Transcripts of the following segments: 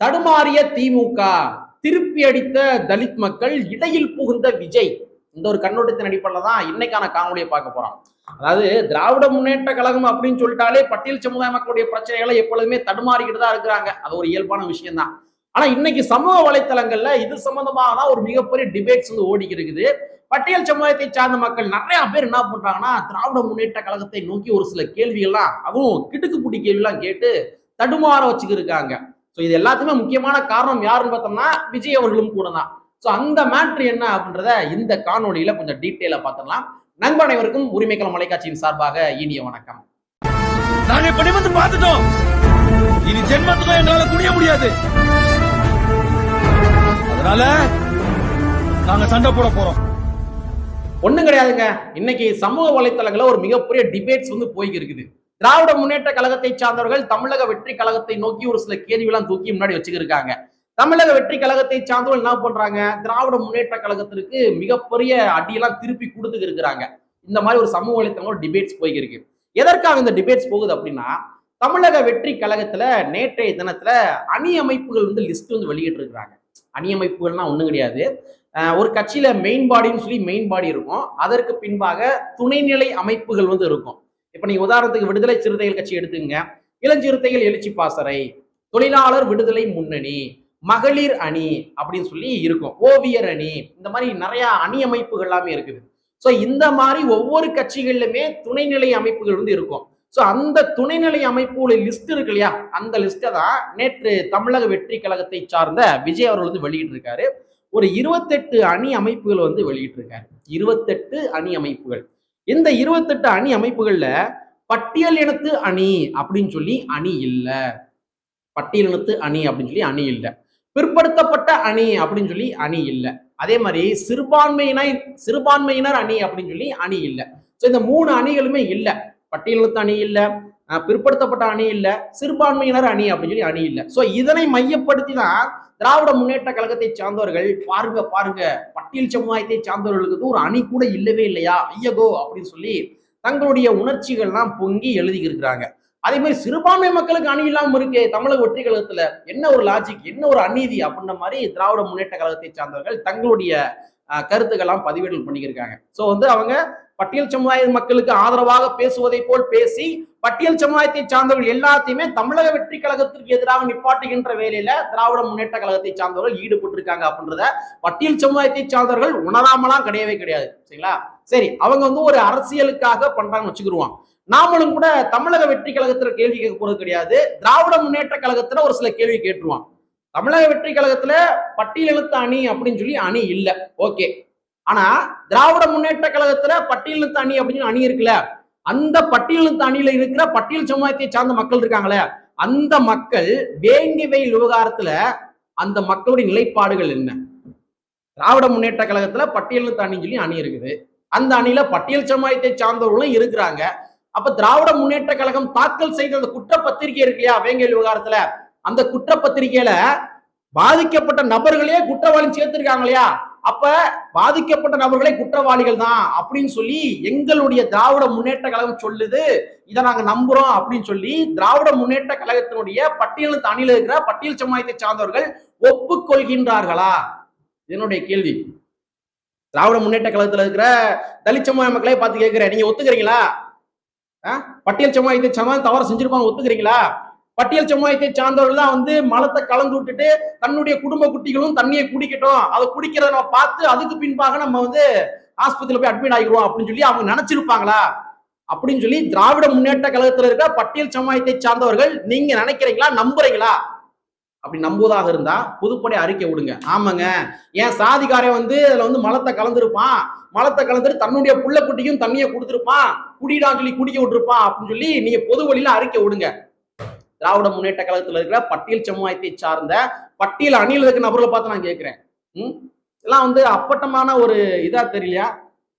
தடுமாறிய திமுக திருப்பி அடித்த தலித் மக்கள் இடையில் புகுந்த விஜய். இந்த ஒரு கண்ணோட்டத்தின் அடிப்படையில் தான் இன்னைக்கான காணொலியை பார்க்க போறோம். அதாவது திராவிட முன்னேற்ற கழகம் அப்படின்னு சொல்லிட்டாலே பட்டியல் சமுதாய மக்களுடைய பிரச்சனைகளை எப்பொழுதுமே தடுமாறிக்கிட்டு தான் இருக்கிறாங்க. அது ஒரு இயல்பான விஷயம் தான் ஆனா இன்னைக்கு சமூக வலைத்தளங்கள்ல இது சம்பந்தமாக தான் ஒரு மிகப்பெரிய டிபேட்ஸ் வந்து ஓடிக்கிட்டு இருக்குது. பட்டியல் சமுதாயத்தை சார்ந்த மக்கள் நிறைய பேர் என்ன பண்றாங்கன்னா திராவிட முன்னேற்ற கழகத்தை நோக்கி ஒரு சில கேள்விகள்லாம் அதுவும் கிடுக்கு புடி கேள்விலாம் கேட்டு தடுமாற வச்சுக்கிருக்காங்க ஸோ இது எல்லாத்துக்குமே முக்கியமான காரணம் யாருன்னு பார்த்தோம்னா விஜய் அவர்களும் கூட தான் ஸோ அந்த மேட்ரு என்ன அப்படின்றத இந்த காணொலியில கொஞ்சம் டீட்டெயிலாக பார்த்துடலாம். நண்பன் அனைவருக்கும் உரிமைக்களம் மலைக்காட்சியின் சார்பாக இனிய வணக்கம். நாங்க இப்ப நிமிர்ந்து பார்த்துட்டோம். இனி ஜென்மத்துக்கும் எங்களால குடிய முடியாது. அதனால நாங்க சண்டை போட போறோம். ஒண்ணும் கிடையாதுங்க. இன்னைக்கு சமூக வலைத்தளங்கள்ல ஒரு மிகப்பெரிய டிபேட்ஸ் வந்து போய்க்கு இருக்குது திராவிட முன்னேற்ற கழகத்தை சார்ந்தவர்கள் தமிழக வெற்றி கழகத்தை நோக்கி ஒரு சில கேள்விகளாம் தூக்கி முன்னாடி வச்சுக்கிருக்காங்க தமிழக வெற்றி கழகத்தை சார்ந்தவர்கள் என்ன பண்றாங்க? திராவிட முன்னேற்ற கழகத்திற்கு மிகப்பெரிய அடியெல்லாம் திருப்பி கொடுத்துக்கு இருக்கிறாங்க. இந்த மாதிரி ஒரு சமூக வலைத்தளங்களோட டிபேட்ஸ் போய்க்கிருக்கு. எதற்காக இந்த டிபேட்ஸ் போகுது அப்படின்னா தமிழக வெற்றி கழகத்துல நேற்றைய தினத்துல அணி அமைப்புகள் வந்து லிஸ்ட் வந்து வெளியிட்டு இருக்கிறாங்க அணி அமைப்புகள்னா ஒண்ணும் கிடையாது. ஒரு கட்சியில மெயின் பாடின்னு சொல்லி மெயின் பாடி இருக்கும். அதற்கு பின்பாக துணைநிலை அமைப்புகள் வந்து இருக்கும். இப்ப நீங்க உதாரணத்துக்கு விடுதலை சிறுத்தைகள் கட்சி எடுத்துங்க இளஞ்சிறுத்தைகள் எழுச்சி பாசறை தொழிலாளர் விடுதலை முன்னணி மகளிர் அணி அப்படின்னு சொல்லி இருக்கும். ஓவியர் அணி இந்த மாதிரி நிறைய அணி அமைப்புகள் எல்லாமே இருக்குது. ஸோ இந்த மாதிரி ஒவ்வொரு கட்சிகள்லுமே துணைநிலை அமைப்புகள் வந்து இருக்கும். ஸோ அந்த துணைநிலை அமைப்புகளின் லிஸ்ட் இருக்கு இல்லையா? அந்த லிஸ்ட்டை தான் நேற்று தமிழக வெற்றி கழகத்தை சார்ந்த விஜய் அவர்கள் வந்து வெளியிட்டிருக்காரு. ஒரு இருபத்தெட்டு அணி அமைப்புகள் வந்து வெளியிட்டிருக்காரு. இருபத்தெட்டு அணி அமைப்புகள். இந்த இருபத்தெட்டு அணி அமைப்புகள்ல பட்டியல் இனத்து அணி அப்படின்னு சொல்லி அணி இல்லை. பட்டியல் இனத்து அணி அப்படின்னு சொல்லி அணி இல்லை. பிற்படுத்தப்பட்ட அணி அப்படின்னு சொல்லி அணி இல்லை. அதே மாதிரி சிறுபான்மையினர் சிறுபான்மையினர் அணி அப்படின்னு சொல்லி அணி இல்லை. ஸோ இந்த மூணு அணிகளுமே இல்லை. பட்டியல் இனத்து அணி இல்லை. பிற்படுத்தப்பட்ட அணி இல்லை சிறுபான்மையினர் அணி அப்படின்னு சொல்லி அணி இல்லை. ஸோ இதனை மையப்படுத்தி தான் திராவிட முன்னேற்ற கழகத்தை சார்ந்தவர்கள் பாருங்க பாருங்க பட்டியல் சமுதாயத்தை சார்ந்தவர்களுக்கு ஒரு அணி கூட இல்லவே இல்லையா? ஐயகோ அப்படின்னு சொல்லி தங்களுடைய உணர்ச்சிகள்லாம் பொங்கி எழுதி இருக்கிறாங்க அதே மாதிரி சிறுபான்மை மக்களுக்கு அணி இல்லாமல் இருக்கே தமிழக வெற்றி கழகத்துல என்ன ஒரு லாஜிக் என்ன ஒரு அநீதி அப்படின்ற மாதிரி திராவிட முன்னேற்ற கழகத்தை சார்ந்தவர்கள் தங்களுடைய கருத்துக்கள்லாம் பதிவேடுகள் பண்ணியிருக்காங்க. ஸோ வந்து அவங்க பட்டியல் சமுதாய மக்களுக்கு ஆதரவாக பேசுவதை போல் பேசி பட்டியல் சமுதாயத்தை சார்ந்தவர்கள் எல்லாத்தையுமே தமிழக வெற்றி கழகத்திற்கு எதிராக நிப்பாட்டுகின்ற வேலையில திராவிட முன்னேற்ற கழகத்தை சார்ந்தவர்கள் ஈடுபட்டிருக்காங்க அப்படின்றத பட்டியல் சமுதாயத்தை சார்ந்தவர்கள் உணராமலாம் கிடையவே கிடையாது. சரிங்களா? சரி அவங்க வந்து ஒரு அரசியலுக்காக பண்றாங்கன்னு வச்சுக்கிருவான் நாமளும் கூட தமிழக வெற்றி கழகத்துல கேள்வி கேட்க போறது கிடையாது. திராவிட முன்னேற்ற கழகத்துல ஒரு சில கேள்வி கேட்டுருவான் தமிழக வெற்றி கழகத்துல பட்டியலெழுத்த அணி அப்படின்னு சொல்லி அணி இல்லை. ஓகே. ஆனா திராவிட முன்னேற்ற கழகத்துல பட்டியல் அணி அப்படின்னு அணி இருக்குல்ல அந்த பட்டியல் அணியில இருக்கிற பட்டியல் சமுதாயத்தை சார்ந்த மக்கள் இருக்காங்களே அந்த மக்கள் வேண்டிவை விவகாரத்துல அந்த மக்களுடைய நிலைப்பாடுகள் என்ன? திராவிட முன்னேற்ற கழகத்துல பட்டியல் அணின்னு சொல்லி அணி இருக்குது. அந்த அணியில பட்டியல் சமுதாயத்தை சார்ந்தவர்களும் இருக்கிறாங்க. அப்ப திராவிட முன்னேற்ற கழகம் தாக்கல் செய்த அந்த குற்றப்பத்திரிகை இருக்கு இல்லையா வேங்கல் விவகாரத்துல? அந்த குற்றப்பத்திரிகையில பாதிக்கப்பட்ட நபர்களே குற்றவாளி சேர்த்திருக்காங்க இல்லையா? அப்ப பாதிக்கப்பட்ட நபர்களே குற்றவாளிகள் தான் அப்படின்னு சொல்லி எங்களுடைய திராவிட முன்னேற்ற கழகம் சொல்லுது. இதை நாங்க நம்புறோம் அப்படின்னு சொல்லி திராவிட முன்னேற்ற கழகத்தினுடைய பட்டியல் அணியில் இருக்கிற பட்டியல் சமுதாயத்தை சார்ந்தவர்கள் ஒப்புக்கொள்கின்றார்களா? என்னுடைய கேள்வி. திராவிட முன்னேற்ற கழகத்தில் இருக்கிற தலித் சமுதாய மக்களை பார்த்து கேட்கிறேன். நீங்க ஒத்துக்கிறீங்களா? ஆ? பட்டியல் சமுதாயத்தை சமாதானம் தவறு செஞ்சிருப்பாங்க ஒத்துக்கிறீங்களா? பட்டியல் சமுதாயத்தை சார்ந்தவர்கள் தான் வந்து மலத்தை கலந்து விட்டுட்டு தன்னுடைய குடும்ப குட்டிகளும் தண்ணியை குடிக்கட்டும். அதை குடிக்கிறத நம்ம பார்த்து அதுக்கு பின்பாக நம்ம வந்து ஆஸ்பத்திரியில் போய் அட்மிட் ஆகிடுவோம் அப்படின்னு சொல்லி அவங்க நினைச்சிருப்பாங்களா? அப்படின்னு சொல்லி திராவிட முன்னேற்ற கழகத்தில் இருக்க பட்டியல் சமுதாயத்தை சார்ந்தவர்கள் நீங்க நினைக்கிறீங்களா? நம்புறீங்களா? அப்படி நம்புவதாக இருந்தா பொதுப்படை அறிக்கை விடுங்க. ஆமாங்க. ஏன் சாதிக்காரன் வந்து அதுல வந்து மலத்தை கலந்துருப்பான். மலத்தை கலந்துட்டு தன்னுடைய புள்ள குட்டியும் தண்ணியை கொடுத்துருப்பான். குடிடா சொல்லி குடிக்க விட்டுருப்பான் அப்படின்னு சொல்லி நீங்க பொது வழியில அறிக்கை விடுங்க. திராவிட முன்னேற்ற கழகத்தில் இருக்கிற பட்டியல் சமுதாயத்தை சார்ந்த பட்டியல் அணியில் இருக்கிற நபர்களை பார்த்து நான் கேட்கிறேன். ம்? எல்லாம் வந்து அப்பட்டமான ஒரு இதா தெரியலையா?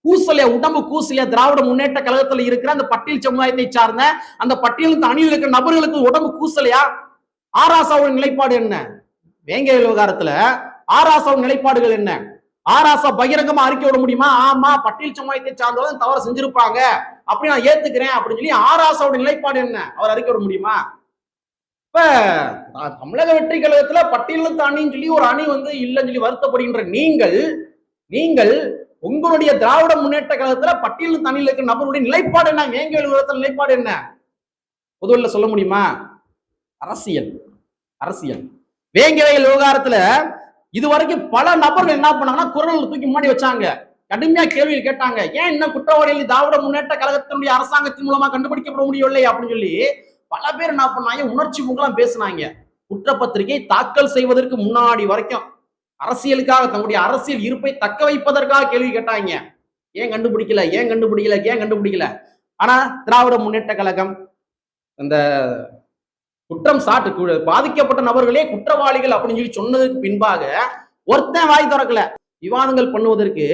கூசலையா உடம்பு கூசலையா திராவிட முன்னேற்ற கழகத்துல இருக்கிற அந்த பட்டியல் சமுதாயத்தை சார்ந்த அந்த பட்டியல் அணியில் இருக்கிற நபர்களுக்கு உடம்பு கூசலையா? ஆராசாவோட நிலைப்பாடு என்ன? வேங்கை விவகாரத்துல ஆராசாவோட நிலைப்பாடுகள் என்ன? ஆராசா பகிரங்கமா அறிக்கை விட முடியுமா? ஆமா பட்டியல் சமுதாயத்தை சார்ந்தவங்க தவறு செஞ்சிருப்பாங்க. அப்படி நான் ஏத்துக்கிறேன் அப்படின்னு சொல்லி ஆராசாவோட நிலைப்பாடு என்ன? அவர் அறிக்கை விட முடியுமா? இப்ப தமிழக வெற்றி கழகத்துல பட்டியலும் தாண்டின்னு சொல்லி ஒரு அணி வந்து இல்லைன்னு சொல்லி வருத்தப்படுகின்ற நீங்கள் நீங்கள் உங்களுடைய திராவிட முன்னேற்ற கழகத்துல பட்டியலும் தண்ணியில் இருக்கிற நபருடைய நிலைப்பாடு என்ன? வேங்க விவரத்தில் நிலைப்பாடு என்ன? பொதுவில் சொல்ல முடியுமா? அரசியல் அரசியல். வேங்கவேல் விவகாரத்துல இதுவரைக்கும் பல நபர்கள் என்ன பண்ணாங்கன்னா குரல் தூக்கி முன்னாடி வச்சாங்க. கடுமையா கேள்வியில் கேட்டாங்க. ஏன் இன்னும் குற்றவாளிகள் திராவிட முன்னேற்ற கழகத்தினுடைய அரசாங்கத்தின் மூலமா கண்டுபிடிக்கப்பட முடியவில்லை அப்படின்னு சொல்லி பல பேர் என்ன பண்ணாங்க? உணர்ச்சி பொங்கலாம் பேசினாங்க. குற்றப்பத்திரிகை தாக்கல் செய்வதற்கு முன்னாடி வரைக்கும் அரசியலுக்காக தங்களுடைய அரசியல் இருப்பை தக்க வைப்பதற்காக கேள்வி கேட்டாங்க. ஏன் கண்டுபிடிக்கல? ஏன் கண்டுபிடிக்கல? ஏன் கண்டுபிடிக்கல? ஆனா திராவிட முன்னேற்ற கழகம் அந்த குற்றம் சாட்டு பாதிக்கப்பட்ட நபர்களே குற்றவாளிகள் அப்படின்னு சொல்லி சொன்னதுக்கு பின்பாக ஒருத்தன் வாய் திறக்கல. விவாதங்கள் பண்ணுவதற்கு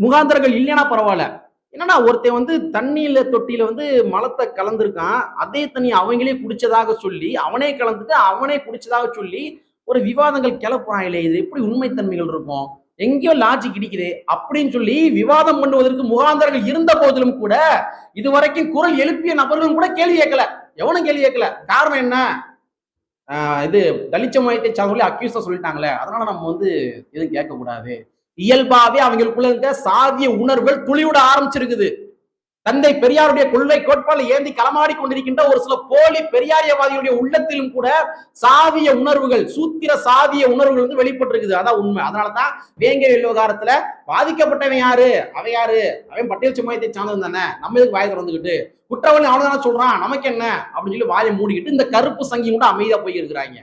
முகாந்திரங்கள் இல்லைன்னா பரவாயில்ல. என்னன்னா ஒருத்தன் வந்து தண்ணியில தொட்டியில வந்து மலத்தை கலந்துருக்கான். அதே தண்ணி அவங்களே குடிச்சதாக சொல்லி அவனே கலந்துட்டு அவனே குடிச்சதாக சொல்லி ஒரு விவாதங்கள் கிளப்புறான் இல்லையே இது எப்படி உண்மைத்தன்மைகள் இருக்கும்? எங்கேயோ லாஜிக் இடிக்குது அப்படின்னு சொல்லி விவாதம் பண்ணுவதற்கு முகாந்தரர்கள் இருந்த போதிலும் கூட இதுவரைக்கும் குரல் எழுப்பிய நபர்களும் கூட கேள்வி கேட்கல. எவனும் கேள்வி கேட்கல. காரணம் என்ன? இது தலிச்ச மையத்தை சொல்லி அக்யூஸா சொல்லிட்டாங்களே. அதனால நம்ம வந்து எதுவும் கேட்கக்கூடாது. இயல்பாவே அவங்களுக்குள்ள இருக்க சாதிய உணர்வுகள் துளிவிட ஆரம்பிச்சிருக்குது. தந்தை பெரியாருடைய கொள்கை கோட்பாடு ஏந்தி களமாடி கொண்டிருக்கின்ற ஒரு சில போலி பெரியாரியவாதிகளுடைய உள்ளத்திலும் கூட சாதிய உணர்வுகள் சூத்திர சாதிய உணர்வுகள் வந்து வெளிப்பட்டிருக்குது. அதான் உண்மை. அதனாலதான் வேங்கை விவகாரத்துல பாதிக்கப்பட்டவன் யாரு? அவன் யாரு? அவன் பட்டியல் சமூகத்தை சார்ந்தவன் தானே? நம்ம இதுக்கு வாயை திறந்துக்கிட்டு குற்றவாளி அவன தானே சொல்றான். நமக்கு என்ன? அப்படின்னு சொல்லி வாயை மூடிக்கிட்டு இந்த கருப்பு சங்கி கூட அமைதியா போய் இருக்கிறாங்க.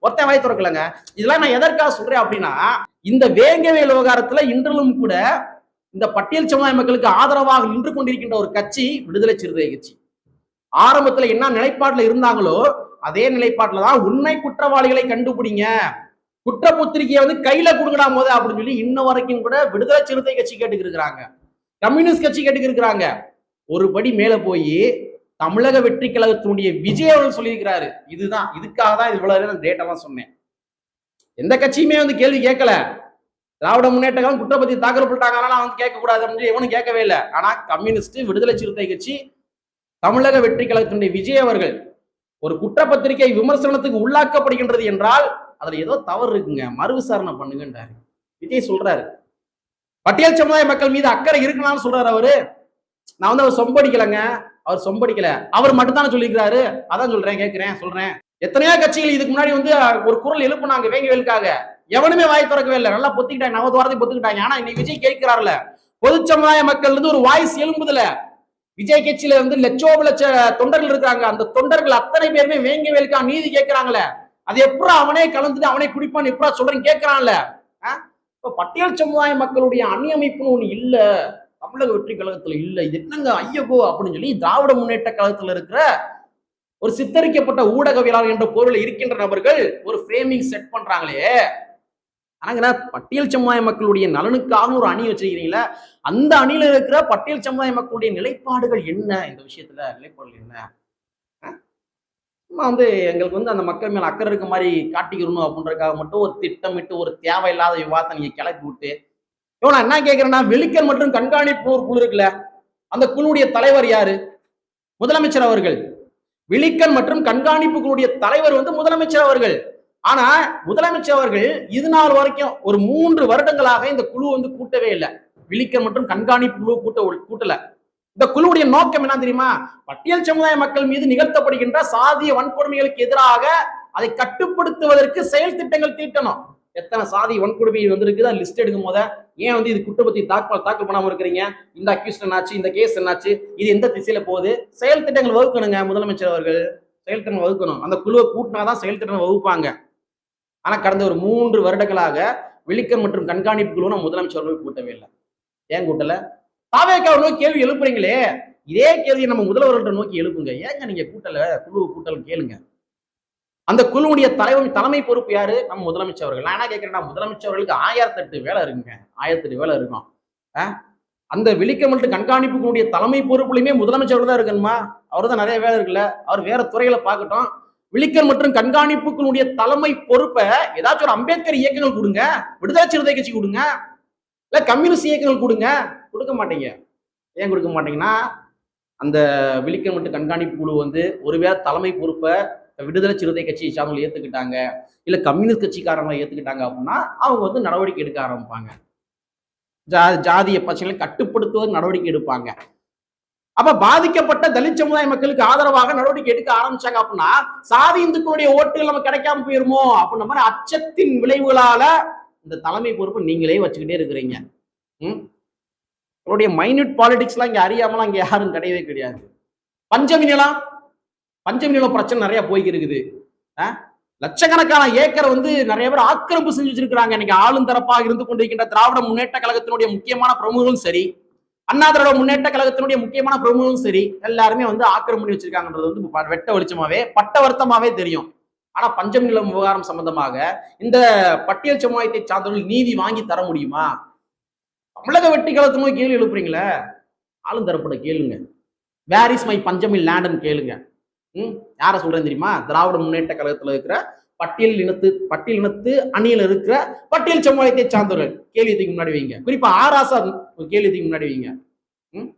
ஒருத்தன் வாய் திறக்கலங்க. இதெல்லாம் நான் எதற்காக சொல்றேன் அப்படின்னா இந்த வேங்கவேல் விவகாரத்துல இன்றிலும் கூட இந்த பட்டியல் சமுதாய மக்களுக்கு ஆதரவாக நின்று கொண்டிருக்கின்ற ஒரு கட்சி விடுதலை சிறுத்தை கட்சி. ஆரம்பத்துல என்ன நிலைப்பாட்டுல இருந்தாங்களோ அதே நிலைப்பாட்டுல தான் உண்மை குற்றவாளிகளை கண்டுபிடிங்க. குற்றப்பத்திரிகையை வந்து கையில கொடுங்கடா போது அப்படின்னு சொல்லி இன்ன வரைக்கும் கூட விடுதலை சிறுத்தை கட்சி கேட்டுக்கிருக்கிறாங்க. கம்யூனிஸ்ட் கட்சி கேட்டுக்கு இருக்கிறாங்க ஒரு படி மேல போய் தமிழக வெற்றி கழகத்தினுடைய விஜய் அவர்கள் சொல்லியிருக்கிறாரு. இதுதான் இதுக்காக தான் இவ்வளவு நேரம் டேட்டெல்லாம் சொன்னேன். எந்த கட்சியுமே வந்து கேள்வி கேட்கல. திராவிட முன்னேற்ற கழகம் குற்றப்பத்தி தாக்கல் பண்ணிட்டாங்க. அதனால வந்து கேட்கக்கூடாது அப்படின்னு எவனும் கேட்கவே இல்லை. ஆனா கம்யூனிஸ்ட் விடுதலை சிறுத்தை கட்சி தமிழக வெற்றி கழகத்தினுடைய விஜய் அவர்கள் ஒரு குற்றப்பத்திரிகை விமர்சனத்துக்கு உள்ளாக்கப்படுகின்றது என்றால் அதுல ஏதோ தவறு இருக்குங்க. மறு விசாரணை பண்ணுங்கன்றாரு. விஜய் சொல்றாரு. பட்டியல் சமுதாய மக்கள் மீது அக்கறை இருக்கலாம்னு சொல்றாரு அவரு. நான் வந்து அவர் சொம்படிக்கலைங்க. அவர் சொம்படிக்கல. அவர் மட்டும் தானே சொல்லியிருக்கிறாரு. அதான் சொல்றேன் கேட்கிறேன் சொல்றேன். எத்தனையோ கட்சிகள் இதுக்கு முன்னாடி வந்து ஒரு குரல் எழுப்புனாங்க வேங்கவேலுக்காக எவனுமே வாய் திறக்கவே இல்லை. நல்லா பொத்திக்கிட்டாங்க நவ வாரத்தை பொத்துக்கிட்டாங்க. ஆனா இன்னைக்கு விஜய் கேட்கிறாருல பொது சமுதாய மக்கள் இருந்து ஒரு வாய்ஸ் எழும்புதுல. விஜய் கட்சியில வந்து லட்சோப லட்ச தொண்டர்கள் இருக்காங்க. அந்த தொண்டர்கள் அத்தனை பேருமே வேங்கவேலுக்கா நீதி கேட்கிறாங்களே. அது எப்படா அவனே கலந்துட்டு அவனே குடிப்பான் எப்படா சொல்றேன்னு கேட்கிறான்ல. ஆ? இப்ப பட்டியல் சமுதாய மக்களுடைய அணியமைப்புன்னு ஒண்ணு இல்ல. தமிழக வெற்றி கழகத்துல இல்ல. இது என்னங்க ஐயகோ அப்படின்னு சொல்லி திராவிட முன்னேற்ற கழகத்துல இருக்கிற ஒரு சித்தரிக்கப்பட்ட ஊடகவியலாளர் என்ற பொருள் இருக்கின்ற நபர்கள் ஒரு ஃப்ரேமிங் செட் பண்றாங்களே. ஆனாங்கன்னா பட்டியல் சமுதாய மக்களுடைய நலனுக்காக ஒரு அணி வச்சிருக்கிறீங்களா. அந்த அணியில இருக்கிற பட்டியல் சமுதாய மக்களுடைய நிலைப்பாடுகள் என்ன? இந்த விஷயத்துல நிலைப்பாடுகள் என்ன? சும்மா வந்து எங்களுக்கு வந்து அந்த மக்கள் மேல அக்கறை இருக்க மாதிரி காட்டிக்கிறணும் அப்படின்றதுக்காக மட்டும் ஒரு திட்டமிட்டு ஒரு தேவையில்லாத விவாதத்தை நீங்க கிளப்பி விட்டு. இவ்வளவு என்ன கேட்கிறேன்னா வெளிக்கல் மற்றும் கண்காணிப்பு ஒரு குழு இருக்குல்ல? அந்த குழுவுடைய தலைவர் யாரு? முதலமைச்சர் அவர்கள். விழிக்கன் மற்றும் கண்காணிப்பு குழுடைய தலைவர் வந்து முதலமைச்சர் அவர்கள். ஆனா முதலமைச்சர் அவர்கள் இது நாள் வரைக்கும் ஒரு மூன்று வருடங்களாக இந்த குழு வந்து கூட்டவே இல்லை. விழிக்கன் மற்றும் கண்காணிப்பு குழு கூட்ட கூட்டல. இந்த குழுவுடைய நோக்கம் என்ன தெரியுமா? பட்டியல் சமுதாய மக்கள் மீது நிகழ்த்தப்படுகின்ற சாதிய வன்கொடுமைகளுக்கு எதிராக அதை கட்டுப்படுத்துவதற்கு செயல் திட்டங்கள் தீட்டணும். எத்தனை சாதி வன்கொடுமை வந்திருக்குது? அது லிஸ்ட் எடுக்கும் போத ஏன் வந்து இது குற்றப்பத்தி தாக்கல் தாக்கல் பண்ணாமல் இருக்கிறீங்க? இந்த அக்யூஸ்ட் என்னாச்சு? இந்த கேஸ் என்னாச்சு? இது எந்த திசையில போகுது? செயல் திட்டங்கள் வகுக்கணுங்க முதலமைச்சர் அவர்கள். செயல் திட்டம் வகுக்கணும். அந்த குழுவை கூட்டினாதான் செயல் திட்டம் வகுப்பாங்க. ஆனா கடந்த ஒரு மூன்று வருடங்களாக விழிக்கம் மற்றும் கண்காணிப்பு குழு நம்ம முதலமைச்சர் அவர்கள் கூட்டவே இல்லை. ஏன் கூட்டல? தாவேக்காவை நோக்கி கேள்வி எழுப்புறீங்களே. இதே கேள்வியை நம்ம முதல்வர்கள்ட்ட நோக்கி எழுப்புங்க. ஏங்க நீங்க கூட்டல? குழு கூட்டல் கேளுங்க. அந்த குழுவுடைய தலைவன் தலைமை பொறுப்பு யாரு? நம்ம முதலமைச்சர் அவர்கள் நான் என்ன கேட்கிறேன்னா முதலமைச்சர் அவர்களுக்கு ஆயிரத்தெட்டு வேலை இருக்குங்க. ஆயிரத்தெட்டு வேலை இருக்கும். ஆ? அந்த விழிக்கமல்ட்டு கண்காணிப்புக்குடைய தலைமை பொறுப்புலையுமே முதலமைச்சர் தான் இருக்கணுமா? அவர் தான் நிறைய வேலை இருக்குல்ல. அவர் வேற துறைகளை பார்க்கட்டும். விழிக்கல் மற்றும் கண்காணிப்புக்குடைய தலைமை பொறுப்பை ஏதாச்சும் ஒரு அம்பேத்கர் இயக்கங்கள் கொடுங்க. விடுதலை சிறுத்தை கட்சி கொடுங்க. இல்ல கம்யூனிஸ்ட் இயக்கங்கள் கொடுங்க. கொடுக்க மாட்டீங்க. ஏன் கொடுக்க மாட்டீங்கன்னா அந்த விழிக்கல் மட்டும் கண்காணிப்பு குழு வந்து ஒருவேளை தலைமை பொறுப்பை விடுதலை சிறுத்தை கட்சியை சார்ந்தவங்களை ஏத்துக்கிட்டாங்க இல்ல கம்யூனிஸ்ட் கட்சிக்காரங்களை ஏத்துக்கிட்டாங்க அப்படின்னா அவங்க வந்து நடவடிக்கை எடுக்க ஆரம்பிப்பாங்க. ஜா ஜாதிய பிரச்சனைகளை கட்டுப்படுத்துவது நடவடிக்கை எடுப்பாங்க. அப்ப பாதிக்கப்பட்ட தலித் சமுதாய மக்களுக்கு ஆதரவாக நடவடிக்கை எடுக்க ஆரம்பிச்சாங்க அப்படின்னா சாதி இந்துக்களுடைய ஓட்டுகள் நம்ம கிடைக்காம போயிருமோ அப்படின்ற மாதிரி அச்சத்தின் விளைவுகளால இந்த தலைமை பொறுப்பு நீங்களே வச்சுக்கிட்டே இருக்கிறீங்க. ம்? உங்களுடைய மைன்யூட் பாலிடிக்ஸ்லாம் இங்க அறியாமலாம் இங்க யாரும் கிடையவே கிடையாது. பஞ்சமி நிலம் பஞ்சமி நிலம் பிரச்சனை நிறைய போய்க்கு ஆ? லட்சக்கணக்கான ஏக்கரை வந்து நிறைய பேர் ஆக்கிரமிப்பு செஞ்சு வச்சிருக்கிறாங்க. இன்னைக்கு ஆளும் தரப்பாக இருந்து கொண்டிருக்கின்ற திராவிட முன்னேற்ற கழகத்தினுடைய முக்கியமான பிரமுகர்களும் சரி அண்ணா திராவிட முன்னேற்ற கழகத்தினுடைய முக்கியமான பிரமுகர்களும் சரி எல்லாருமே வந்து ஆக்கிரமம் பண்ணி வச்சிருக்காங்கன்றது வந்து ப- வெட்ட வெளிச்சமாவே பட்ட வருத்தமாவே தெரியும். ஆனா பஞ்சம் நிலம் விவகாரம் சம்பந்தமாக இந்த பட்டியல் சமுதாயத்தை சார்ந்தவர்கள் நீதி வாங்கி தர முடியுமா? தமிழக வெட்டி கழகத்தை கேள்வி எழுப்புறீங்களே? ஆளும் தரப்பட கேளுங்க. வேர் இஸ் மை பஞ்சமில் லேண்ட்னு கேளுங்க. யாரை சொல்றேன் தெரியுமா? திராவிட முன்னேற்ற கழகத்தில் இருக்கிற பட்டியல் இனத்து பட்டியல் இனத்து அணியில் இருக்கிற பட்டியல் சமுதாயத்தை சார்ந்தவர்கள். கேள்வியத்துக்கு முன்னாடி வைங்க? குறிப்பா ஆராசா ஒரு கேள்வியத்துக்கு முன்னாடி வைங்க? ம்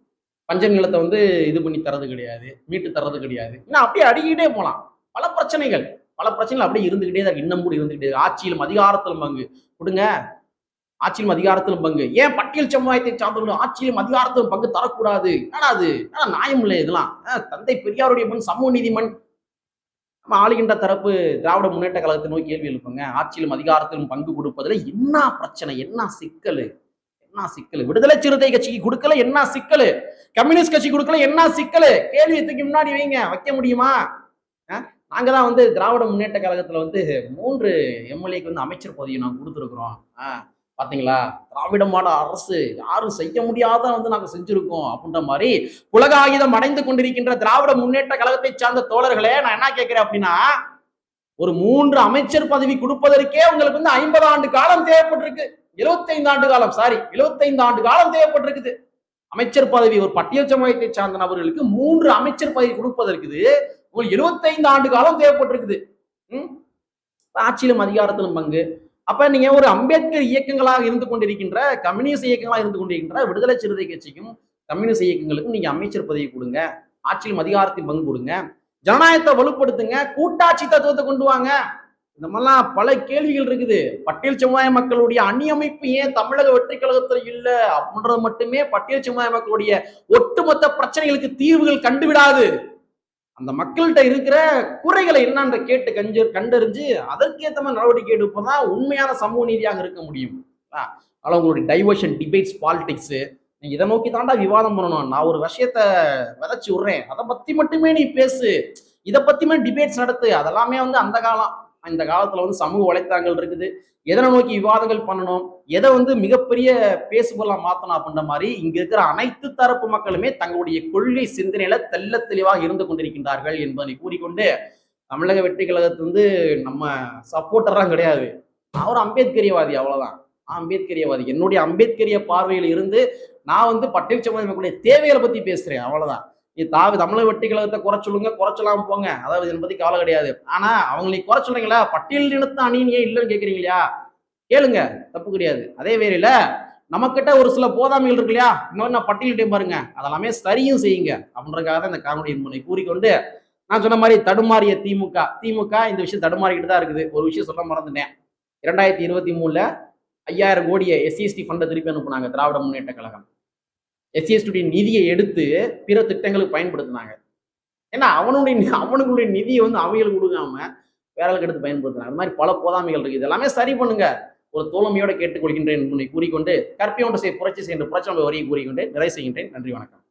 பஞ்சம் நிலத்தை வந்து இது பண்ணி தரது கிடையாது மீட்டு தர்றது கிடையாது. இன்னும் அப்படியே அடிக்கிட்டே போகலாம் பல பிரச்சனைகள் பல பிரச்சனைகள் அப்படியே இருந்துகிட்டே தான் இன்னும் கூட இருந்துகிட்டே ஆட்சியிலும் அதிகாரத்திலும் பங்கு. கொடுங்க. ஆட்சியிலும் அதிகாரத்திலும் பங்கு. ஏன் பட்டியல் சமுதாயத்தை சார்ந்தவர்கள் ஆட்சியிலும் அதிகாரத்திலும் பங்கு தரக்கூடாது? என்னடா அது? என்னடா நியாயம் இல்லை இதெல்லாம்? ஆ, தந்தை பெரியாருடைய மண் சமூக நீதி மண். நம்ம ஆளுகின்ற தரப்பு திராவிட முன்னேற்ற கழகத்தை நோக்கி கேள்வி எழுப்புங்க. ஆட்சியிலும் அதிகாரத்திலும் பங்கு கொடுப்பதில் என்ன பிரச்சனை? என்ன சிக்கல்? என்ன சிக்கல்? விடுதலை சிறுத்தை கட்சிக்கு கொடுக்கல? என்ன சிக்கல்? கம்யூனிஸ்ட் கட்சி கொடுக்கல? என்ன சிக்கல்? கேள்வி தூக்கி முன்னாடி வைங்க. வைக்க முடியுமா? ஆ? தான் வந்து திராவிட முன்னேற்ற கழகத்தில் வந்து மூன்று எம்எல்ஏக்கு வந்து அமைச்சர் பதவியை நாங்கள் கொடுத்துருக்குறோம். பார்த்தீங்களா திராவிடமான அரசு யாரும் செய்ய முடியாத வந்து நாங்கள் செஞ்சிருக்கோம் அப்படின்ற மாதிரி உலக ஆயுதம் அடைந்து கொண்டிருக்கின்ற திராவிட முன்னேற்ற கழகத்தை சார்ந்த தோழர்களே நான் என்ன கேட்கிறேன் அப்படின்னா ஒரு மூன்று அமைச்சர் பதவி கொடுப்பதற்கே உங்களுக்கு வந்து ஐம்பது ஆண்டு காலம் தேவைப்பட்டிருக்கு. 75 ஆண்டு காலம் சாரி 75 ஆண்டு காலம் தேவைப்பட்டிருக்குது. அமைச்சர் பதவி ஒரு பட்டியல் சமூகத்தை சார்ந்த நபர்களுக்கு மூன்று அமைச்சர் பதவி கொடுப்பதற்கு உங்களுக்கு 75 ஆண்டு காலம் தேவைப்பட்டிருக்குது. ம்? ஆட்சியிலும் அதிகாரத்திலும் பங்கு. அப்ப நீங்க ஒரு அம்பேத்கர் இயக்கங்களாக இருந்து கொண்டிருக்கின்ற கம்யூனிஸ்ட் இயக்கங்களாக இருந்து கொண்டிருக்கின்ற விடுதலை சிறுத்தை கட்சிக்கும் கம்யூனிஸ்ட் இயக்கங்களுக்கும் நீங்க அமைச்சர் பதவி கொடுங்க. ஆட்சியிலும் அதிகாரத்தின் பங்கு கொடுங்க. ஜனநாயகத்தை வலுப்படுத்துங்க. கூட்டாட்சி தத்துவத்தை கொண்டு வாங்க. இந்த மாதிரிலாம் பல கேள்விகள் இருக்குது. பட்டியல் சமுதாய மக்களுடைய அணியமைப்பு ஏன் தமிழக வெற்றி கழகத்தில் இல்லை? அப்படின்றது மட்டுமே பட்டியல் சமுதாய மக்களுடைய ஒட்டுமொத்த பிரச்சனைகளுக்கு தீர்வுகள் கண்டுவிடாது. அந்த மக்கள்கிட்ட இருக்கிற குறைகளை என்னன்ற கேட்டு கஞ்சு கண்டறிஞ்சு அதற்கேற்ற மாதிரி நடவடிக்கை எடுப்பதான் உண்மையான சமூக நீதியாக இருக்க முடியும். ஆ, அதனால உங்களுடைய டைவர்ஷன் டிபேட்ஸ் பாலிடிக்ஸ் நீ இதை நோக்கி தாண்டா விவாதம் பண்ணணும். நான் ஒரு விஷயத்த விதைச்சு விடுறேன். அதை பத்தி மட்டுமே நீ பேசு. இதை பத்தியுமே டிபேட்ஸ் நடத்து. அதெல்லாமே வந்து அந்த காலம் இந்த காலத்துல வந்து சமூக வலைத்தளங்கள் இருக்குது. எதனை நோக்கி விவாதங்கள் பண்ணணும்? எதை வந்து மிகப்பெரிய பேசுபொருளாக மாத்தணும் அப்படின்ற மாதிரி இங்க இருக்கிற அனைத்து தரப்பு மக்களுமே தங்களுடைய கொள்கை சிந்தனையில தெள்ள தெளிவாக இருந்து கொண்டிருக்கின்றார்கள் என்பதை கூறிக்கொண்டு தமிழக வெற்றி கழகத்து வந்து நம்ம சப்போர்ட்டர்லாம் கிடையாது. அவர் அம்பேத்கரியவாதி அவ்வளவுதான். அம்பேத்கரியவாதி. என்னுடைய அம்பேத்கரிய பார்வையில் இருந்து நான் வந்து பட்டேல் சமுதாய மக்களுடைய தேவைகளை பத்தி பேசுறேன். அவ்வளவுதான். நீ தாவி தமிழக வெட்டி கழகத்தை குறை சொல்லுங்க குறைச்சலாம் போங்க. அதாவது இதை பத்தி கவலை கிடையாது. ஆனா அவங்களை குறை சொல்றீங்களா பட்டியல் இனத்து அணியின் ஏன் இல்லைன்னு கேக்குறீங்களா கேளுங்க தப்பு கிடையாது. அதே வேலையில நம்மக்கிட்ட ஒரு சில போதாமைகள் இருக்கு இல்லையா? இன்னொரு நான் பட்டியலிட்டே பாருங்க. அதெல்லாமே சரியும் செய்யுங்க. அப்படின்றதுக்காக தான் இந்த காமெடி என்பதை கூறிக்கொண்டு நான் சொன்ன மாதிரி தடுமாறிய திமுக. திமுக இந்த விஷயம் தடுமாறிக்கிட்டு தான் இருக்குது. ஒரு விஷயம் சொல்ல மறந்துட்டேன். இரண்டாயிரத்தி இருபத்தி மூணுல ஐயாயிரம் கோடியை எஸ்சிஎஸ்டி ஃபண்டை திருப்பி அனுப்புனாங்க திராவிட முன்னேற்ற கழகம். எஸ்சிஎஸ்டியுடைய நிதியை எடுத்து பிற திட்டங்களுக்கு பயன்படுத்தினாங்க. ஏன்னா அவனுடைய அவனுக்குடைய நிதியை வந்து அவைகள் கொடுக்காம வேறளுக்கு எடுத்து பயன்படுத்தினாங்க. அது மாதிரி பல போதாமைகள் இருக்கு. இது எல்லாமே சரி பண்ணுங்க. ஒரு தோழமையோட கேட்டுக்கொள்கின்றேன். கூறிக்கொண்டு கற்பியோண்டு செய்ய புரட்சி செய்கின்ற புரட்சி வரியை கூறிக்கொண்டு நிறைவு செய்கின்றேன். நன்றி வணக்கம்.